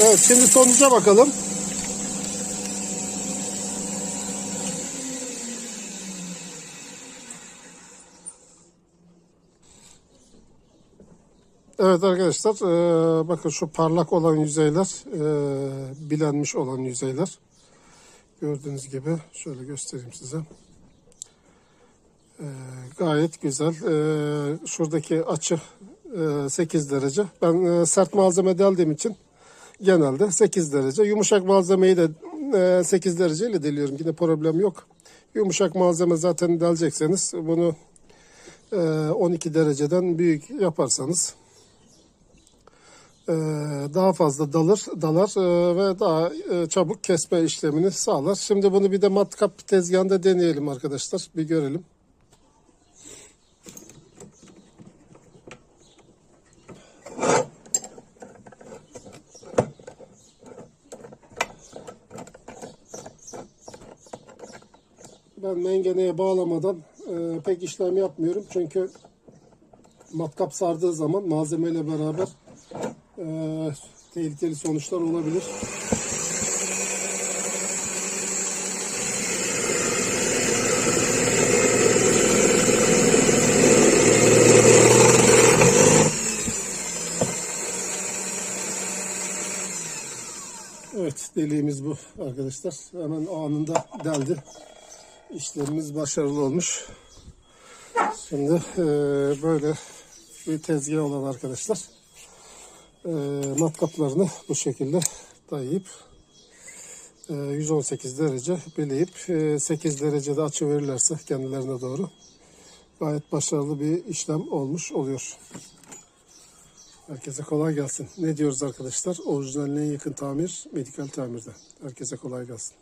Evet şimdi sonuca bakalım. Evet arkadaşlar eee, bakın şu parlak olan yüzeyler eee, bilenmiş olan yüzeyler. Gördüğünüz gibi şöyle göstereyim size. Eee, gayet güzel. Eee, şuradaki açı eee, 8 derece. Ben eee, sert malzeme deldiğim için genelde 8 derece. Yumuşak malzemeyi de eee, 8 dereceyle deliyorum. Yine problem yok. Yumuşak malzeme zaten delecekseniz bunu eee, 12 dereceden büyük yaparsanız eee, daha fazla dalır, dalar ve daha çabuk kesme işlemini sağlar. Şimdi bunu bir de matkap tezgahında deneyelim arkadaşlar. Bir görelim. Ben mengeneye bağlamadan eee, pek işlem yapmıyorum. Çünkü matkap sardığı zaman malzemeyle beraber eee, tehlikeli sonuçlar olabilir. Evet deliğimiz bu arkadaşlar. Hemen anında deldi. İşlemimiz başarılı olmuş. Şimdi eee, böyle bir tezgah olan arkadaşlar eee, matkaplarını bu şekilde dayayıp eee, 118 derece beleyip eee, 8 derecede açı verirlerse kendilerine doğru gayet başarılı bir işlem olmuş oluyor. Herkese kolay gelsin. Ne diyoruz arkadaşlar? Orijinaline yakın tamir medikal tamirde. Herkese kolay gelsin.